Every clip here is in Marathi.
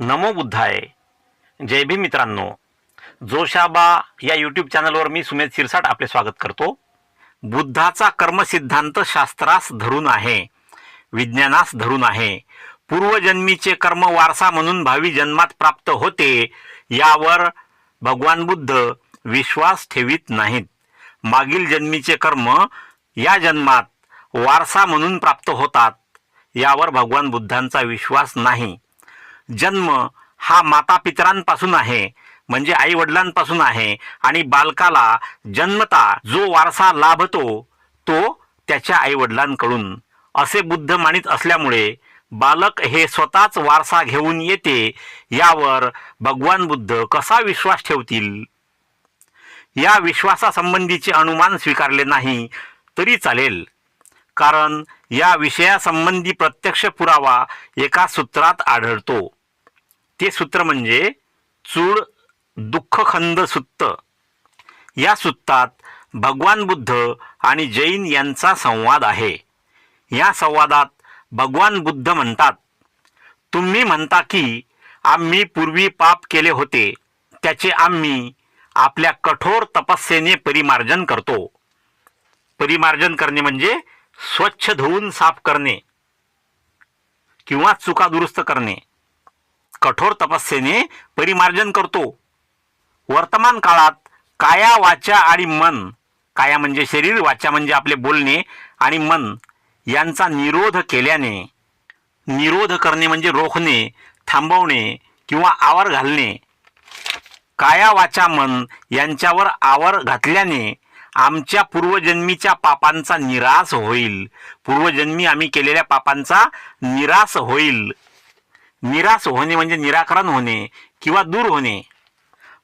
नमो बुद्धाय. जय भीम मित्रांनो. जोशाबा या यूट्यूब चॅनलवर मी सुमेध शिरसाट आपले स्वागत करतो. बुद्धाचा कर्मसिद्धांत शास्त्रास धरून आहे. विज्ञानास धरून आहे. पूर्वजन्मीचे कर्म वारसा म्हणून भावी जन्मात प्राप्त होते. यावर भगवान बुद्ध विश्वास ठेवीत नाहीत. मागील जन्मीचे कर्म या जन्मात वारसा म्हणून प्राप्त होतात. यावर भगवान बुद्धांचा विश्वास नाही. जन्म हा माता पितरांपासून आहे म्हणजे आई वडिलांपासून आहे आणि बालकाला जन्मता जो वारसा लाभतो तो त्याच्या आई वडिलांकडून असे बुद्ध मानित असल्यामुळे बालक हे स्वतःच वारसा घेऊन येते यावर भगवान बुद्ध कसा विश्वास ठेवतील? या विश्वासासंबंधीचे अनुमान स्वीकारले नाही तरी चालेल. कारण या विषयासंबंधी प्रत्यक्ष पुरावा एका सूत्रात आढळतो. ते सूत्र म्हणजे चूड दुःखखंद सुत्त. या सुत्तात भगवान बुद्ध आणि जैन यांचा संवाद आहे. या संवादात भगवान बुद्ध म्हणतात तुम्ही म्हणता की आम्ही पूर्वी पाप केले होते त्याचे आम्ही आपल्या कठोर तपस्येने परिमार्जन करतो. परिमार्जन करणे म्हणजे स्वच्छ धुवून साफ करणे किंवा चुका दुरुस्त करणे. कठोर तपस्येने परिमार्जन करतो. वर्तमान काळात काया वाचा आणि मन काया म्हणजे शरीर वाचा म्हणजे आपले बोलणे आणि मन यांचा निरोध केल्याने निरोध करणे म्हणजे रोखणे थांबवणे किंवा आवर घालणे. काया वाचा मन यांच्यावर आवर घातल्याने आमच्या पूर्वजन्मीच्या पापांचा निराश होईल. पूर्वजन्मी आम्ही केलेल्या पापांचा निराश होईल. निराश होणे म्हणजे निराकरण होणे किंवा दूर होणे.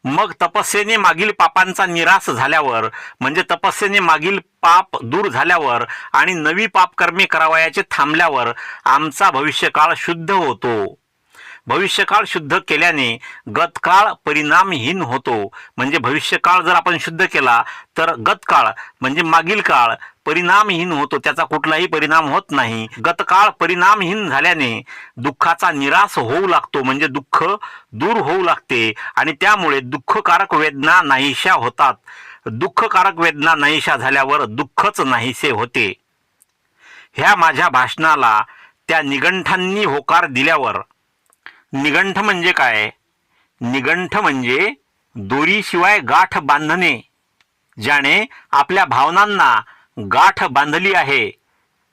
मग तपस्येने मागील पापांचा निराश झाल्यावर म्हणजे तपस्येने मागील पाप दूर झाल्यावर आणि नवी पापकर्मे करावयाचे थांबल्यावर आमचा भविष्यकाळ शुद्ध होतो. भविष्यकाळ शुद्ध केल्याने गतकाळ परिणामहीन होतो. म्हणजे भविष्यकाळ जर आपण शुद्ध केला तर गतकाळ म्हणजे मागील काळ परिणामहीन होतो त्याचा कुठलाही परिणाम होत नाही. गतकाळ परिणामहीन झाल्याने दुःखाचा निराश होऊ लागतो म्हणजे दुःख दूर होऊ लागते आणि त्यामुळे दुःखकारक वेदना नाहीशा होतात. दुःखकारक वेदना नाहीशा झाल्यावर दुःखच नाहीसे होते. ह्या माझ्या भाषणाला त्या निगंठांनी होकार दिल्यावर निगंठ म्हणजे काय? निगंठ म्हणजे दोरीशिवाय गाठ बांधणे ज्याने आपल्या भावनांना गाठ बांधली आहे.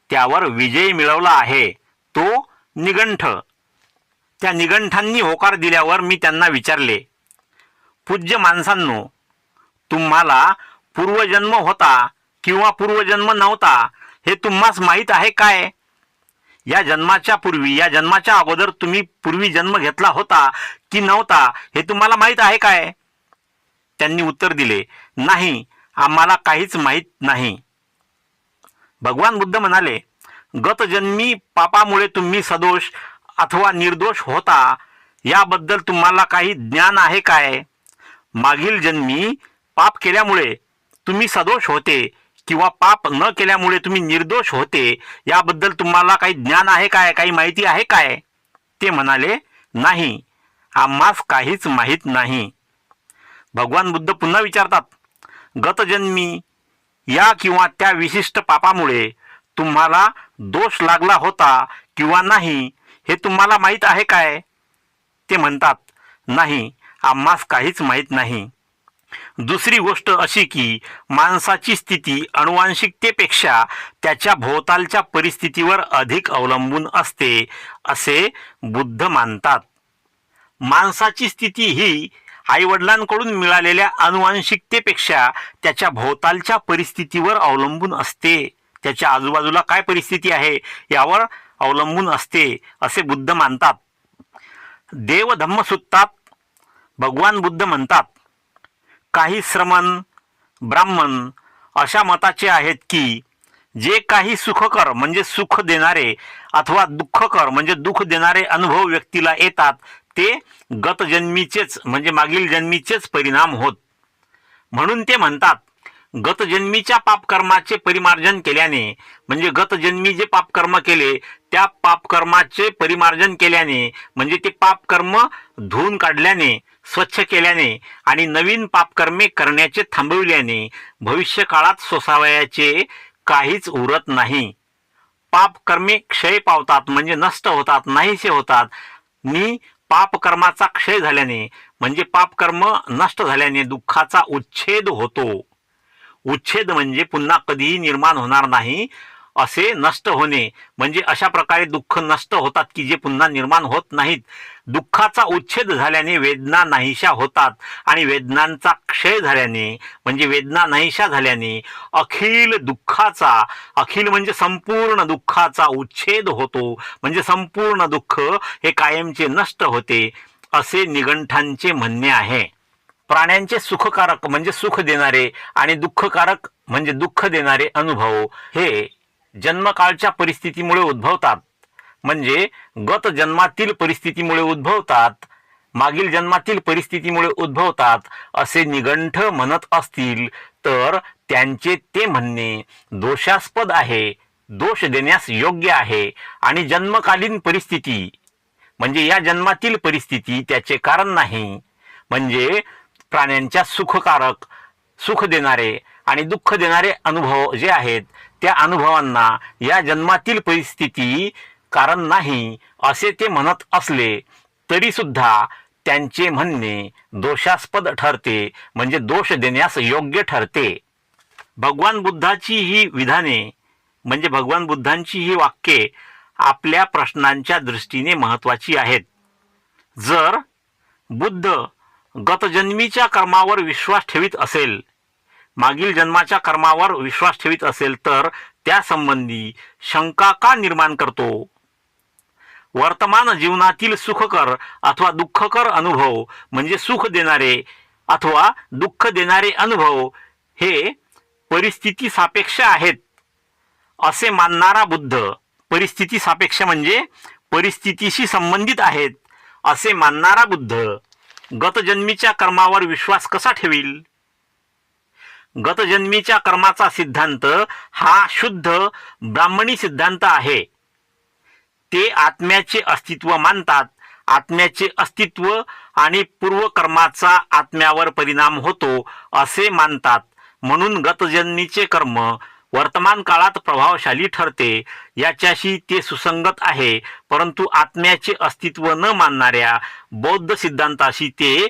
त्यावर विजय मिळवला आहे. तो निगंठ. त्या निगंठांनी होकार दिल्यावर मी त्यांना विचारले पूज्य माणसांनो तुम्हाला पूर्वजन्म होता किंवा पूर्वजन्म नव्हता हे तुम्हास माहीत आहे काय? या जन्माच्या पूर्वी या जन्माच्या अगोदर तुम्ही पूर्वी जन्म घेतला होता की नव्हता हे तुम्हाला माहीत आहे काय? त्यांनी उत्तर दिले नाही आम्हाला काहीच माहीत नाही. भगवान बुद्ध म्हणाले गतजन्मी पापामुळे तुम्ही सदोष अथवा निर्दोष होता. याबद्दल तुम्हाला काही ज्ञान आहे काय? मागील जन्मी पाप केल्यामुळे तुम्ही सदोष होते किंवा पाप न केल्यामुळे तुम्ही निर्दोष होते. याबद्दल तुम्हाला काही ज्ञान आहे काय? काही माहिती आहे काय? ते म्हणाले नाही आम्हास काहीच माहीत नाही. भगवान बुद्ध पुन्हा विचारतात गतजन्मी या किंवा त्या विशिष्ट पापामुळे तुम्हाला दोष लागला होता किंवा नाही हे तुम्हाला माहीत आहे काय? ते म्हणतात नाही आम्हास काहीच माहीत नाही. दुसरी गोष्ट अशी की माणसाची स्थिती अनुवांशिकतेपेक्षा त्याच्या भोवतालच्या परिस्थितीवर अधिक अवलंबून असते असे बुद्ध मानतात. माणसाची स्थिती ही आईवडिलांकडून मिळालेल्या अनुवांशिकतेपेक्षा त्याच्या भोवतालच्या परिस्थितीवर अवलंबून असते. त्याच्या आजूबाजूला काय परिस्थिती आहे यावर अवलंबून असते असे बुद्ध मानतात. देवधम्मसुत्तात भगवान बुद्ध म्हणतात. काही श्रमण ब्राह्मण अशा मताचे आहेत की जे काही सुखकर म्हणजे सुख देणारे अथवा दुःखकर म्हणजे दुःख देणारे अनुभव व्यक्तीला येतात ते गतजन्मीचेच म्हणजे मागील जन्मीचेच परिणाम होत. म्हणून ते म्हणतात गतजन्मीच्या पापकर्माचे परिमार्जन केल्याने म्हणजे गतजन्मी जे पापकर्म केले त्या पापकर्माचे परिमार्जन केल्याने म्हणजे ते पापकर्म धुवून काढल्याने स्वच्छ केल्याने आणि नवीन पापकर्मे करण्याचे थांबविल्याने भविष्य काळात सोसावयाचे काहीच उरत नाही. पापकर्मे क्षय पावतात म्हणजे नष्ट होतात नाहीसे होतात. नि पापकर्माचा क्षय झाल्याने म्हणजे पापकर्म नष्ट झाल्याने दुःखाचा उच्छेद होतो. उच्छेद म्हणजे पुन्हा कधीही निर्माण होणार नाही. असे नष्ट होणे म्हणजे अशा प्रकारे दुःख नष्ट होतात की जे पुन्हा निर्माण होत नाहीत. दुःखाचा उच्छेद झाल्याने वेदना नाहीशा होतात आणि वेदनांचा क्षय झाल्याने म्हणजे वेदना नाहीशा झाल्याने अखिल दुःखाचा अखिल म्हणजे संपूर्ण दुःखाचा उच्छेद होतो म्हणजे संपूर्ण दुःख हे कायमचे नष्ट होते असे निगंठांचे म्हणणे आहे. प्राण्यांचे सुखकारक म्हणजे सुख देणारे आणि दुःखकारक म्हणजे दुःख देणारे अनुभव हे जन्मकाळच्या परिस्थितीमुळे उद्भवतात. म्हणजे गत जन्मातील परिस्थितीमुळे उद्भवतात मागील जन्मातील परिस्थितीमुळे उद्भवतात असे निगंठ म्हणत असतील तर त्यांचे ते म्हणणे दोषास्पद आहे दोष देण्यास योग्य आहे आणि जन्मकालीन परिस्थिती म्हणजे या जन्मातील परिस्थिती त्याचे कारण नाही. म्हणजे प्राण्यांच्या सुखकारक सुख देणारे आणि दुःख देणारे अनुभव जे आहेत त्या अनुभवांना या जन्मातील परिस्थिती कारण नाही असे ते म्हणत असले तरी सुद्धा त्यांचे म्हणणे दोषास्पद ठरते म्हणजे दोष देण्यास योग्य ठरते. भगवान बुद्धाची ही विधाने म्हणजे भगवान बुद्धांची ही वाक्ये आपल्या प्रश्नांच्या दृष्टीने महत्त्वाची आहेत. जर बुद्ध गतजन्मीच्या कर्मावर विश्वास ठेवित असेल मागील जन्माच्या कर्मावर विश्वास ठेवित असेल तर त्यासंबंधी शंका का निर्माण करतो? वर्तमान जीवनातील सुखकर अथवा दुःखकर अनुभव म्हणजे सुख देणारे अथवा दुःख देणारे अनुभव हे परिस्थिती सापेक्ष आहेत असे मानणारा बुद्ध परिस्थिती सापेक्ष म्हणजे परिस्थितीशी संबंधित आहेत असे मानणारा बुद्ध गतजन्मीच्या कर्मावर विश्वास कसा ठेवील? गतजन्मीच्या कर्माचा सिद्धांत हा शुद्ध ब्राह्मणी सिद्धांत आहे. ते आत्म्याचे अस्तित्व मानतात. आत्म्याचे अस्तित्व आणि पूर्वकर्माचा आत्म्यावर परिणाम होतो असे मानतात. म्हणून गतजन्मीचे कर्म वर्तमान काळात प्रभावशाली ठरते. याच्याशी ते सुसंगत आहे. परंतु आत्म्याचे अस्तित्व न मानणाऱ्या बौद्ध सिद्धांताशी ते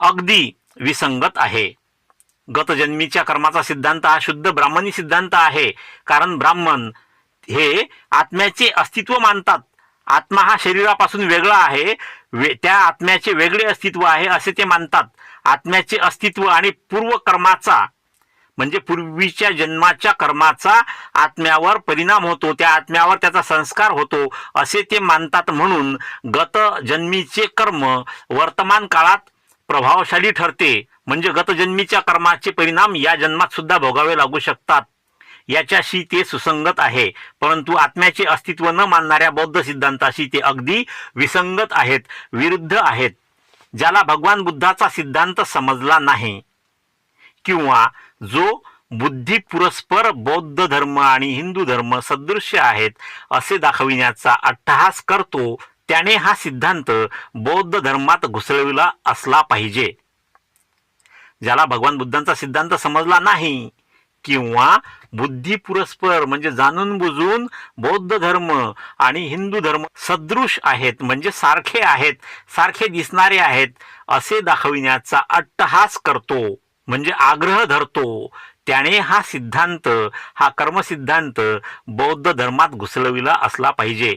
अगदी विसंगत आहे. गतजन्मीच्या कर्माचा सिद्धांत हा शुद्ध ब्राह्मणी सिद्धांत आहे. कारण ब्राह्मण हे आत्म्याचे अस्तित्व मानतात. आत्मा हा शरीरापासून वेगळा आहे. वे त्या आत्म्याचे वेगळे अस्तित्व आहे असे ते मानतात. आत्म्याचे अस्तित्व आणि पूर्व कर्माचा म्हणजे पूर्वीच्या जन्माच्या कर्माचा आत्म्यावर परिणाम होतो. त्या आत्म्यावर त्याचा संस्कार होतो असे ते मानतात म्हणून गत जन्मीचे कर्म वर्तमान काळात प्रभावशाली ठरते. म्हणजे गतजन्मीच्या कर्माचे परिणाम या जन्मात सुद्धा भोगावे लागू शकतात. याच्याशी ते सुसंगत आहे. परंतु आत्म्याचे अस्तित्व न मानणाऱ्या बौद्ध सिद्धांताशी ते अगदी विसंगत आहेत विरुद्ध आहेत ज्याला भगवान बुद्धाचा सिद्धांत समजला नाही. किंवा जो बुद्धी पुरस्पर बौद्ध धर्म आणि हिंदू धर्म सदृश्य आहेत असे दाखविण्याचा अट्टहास करतो त्याने हा सिद्धांत बौद्ध धर्मात घुसळविला असला पाहिजे. ज्याला भगवान बुद्धांचा सिद्धांत समजला नाही किंवा बुद्धी पुरस्पर म्हणजे जाणून बुजून बौद्ध धर्म आणि हिंदू धर्म सदृश आहेत म्हणजे सारखे आहेत सारखे दिसणारे आहेत असे दाखविण्याचा अट्टहास करतो म्हणजे आग्रह धरतो. त्याने हा सिद्धांत हा कर्मसिद्धांत बौद्ध धर्मात घुसळविला असला पाहिजे.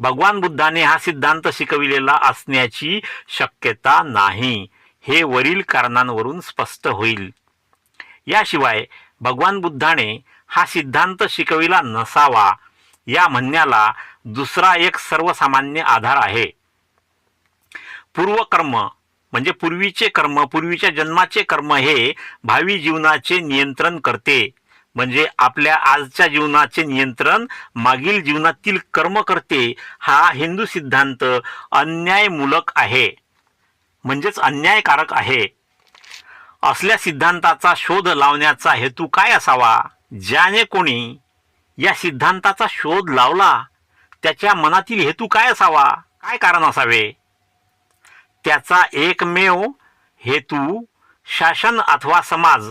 भगवान बुद्धाने हा सिद्धांत शिकविलेला असण्याची शक्यता नाही. हे वरील कारणांवरून स्पष्ट होईल. याशिवाय भगवान बुद्धाने हा सिद्धांत शिकविला नसावा या म्हणण्याला दुसरा एक सर्वसामान्य आधार आहे. पूर्वकर्म म्हणजे पूर्वीचे कर्म पूर्वीच्या जन्माचे कर्म हे भावी जीवनाचे नियंत्रण करते. म्हणजे आपल्या आजच्या जीवनाचे नियंत्रण मागील जीवनातील कर्म करते हा हिंदू सिद्धांत अन्यायमूलक आहे. म्हणजेच अन्यायकारक आहे. असल्या सिद्धांताचा शोध लावण्याचा हेतू काय असावा? ज्याने कोणी या सिद्धांताचा शोध लावला त्याच्या मनातील हेतू काय असावा? काय कारण असावे? त्याचा एकमेव हेतू शासन अथवा समाज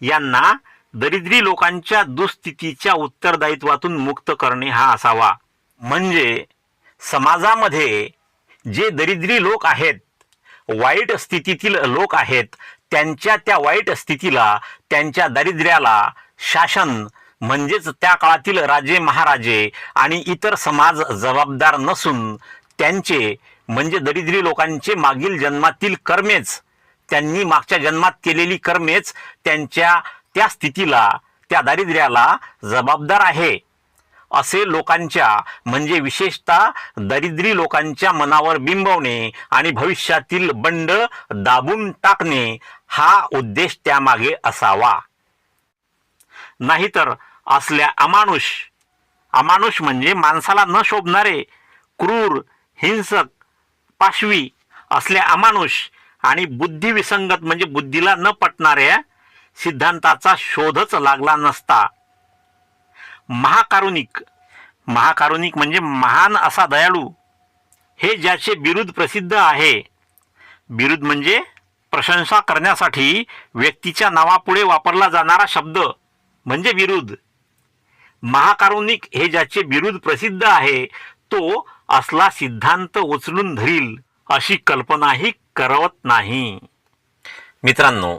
यांना दरिद्री लोकांच्या दुस्थितीच्या उत्तरदायित्वातून मुक्त करणे हा असावा. म्हणजे समाजामध्ये जे दरिद्री लोक आहेत वाईट स्थितीतील लोक आहेत. त्यांच्या त्या वाईट स्थितीला त्यांच्या दारिद्र्याला शासन म्हणजेच त्या काळातील राजे महाराजे आणि इतर समाज जबाबदार नसून त्यांचे म्हणजे दरिद्री लोकांचे मागील जन्मातील कर्मेच त्यांनी मागच्या जन्मात केलेली कर्मेच त्यांच्या त्या स्थितीला त्या दारिद्र्याला जबाबदार आहे. असे लोकांच्या म्हणजे विशेषतः दरिद्री लोकांच्या मनावर बिंबवणे आणि भविष्यातील बंड दाबून टाकणे हा उद्देश त्यामागे असावा. नाहीतर असल्या अमानुष अमानुष म्हणजे माणसाला न शोभणारे क्रूर हिंसक पाशवी असल्या अमानुष आणि बुद्धिविसंगत म्हणजे बुद्धीला न पटणाऱ्या सिद्धांताचा शोधच लागला नसता. महाकारुणिक. महाकारुणिक म्हणजे महान असा दयाळू. हे ज्याचे बिरुद प्रसिद्ध आहे. बिरुद म्हणजे प्रशंसा करण्यासाठी व्यक्तीच्या नावापुढे वापरला जाणारा शब्द म्हणजे विरुद्ध महाकारुणिक हे ज्याचे बिरुद प्रसिद्ध आहे तो असला सिद्धांत उचलून धरील अशी कल्पनाही करवत नाही. मित्रांनो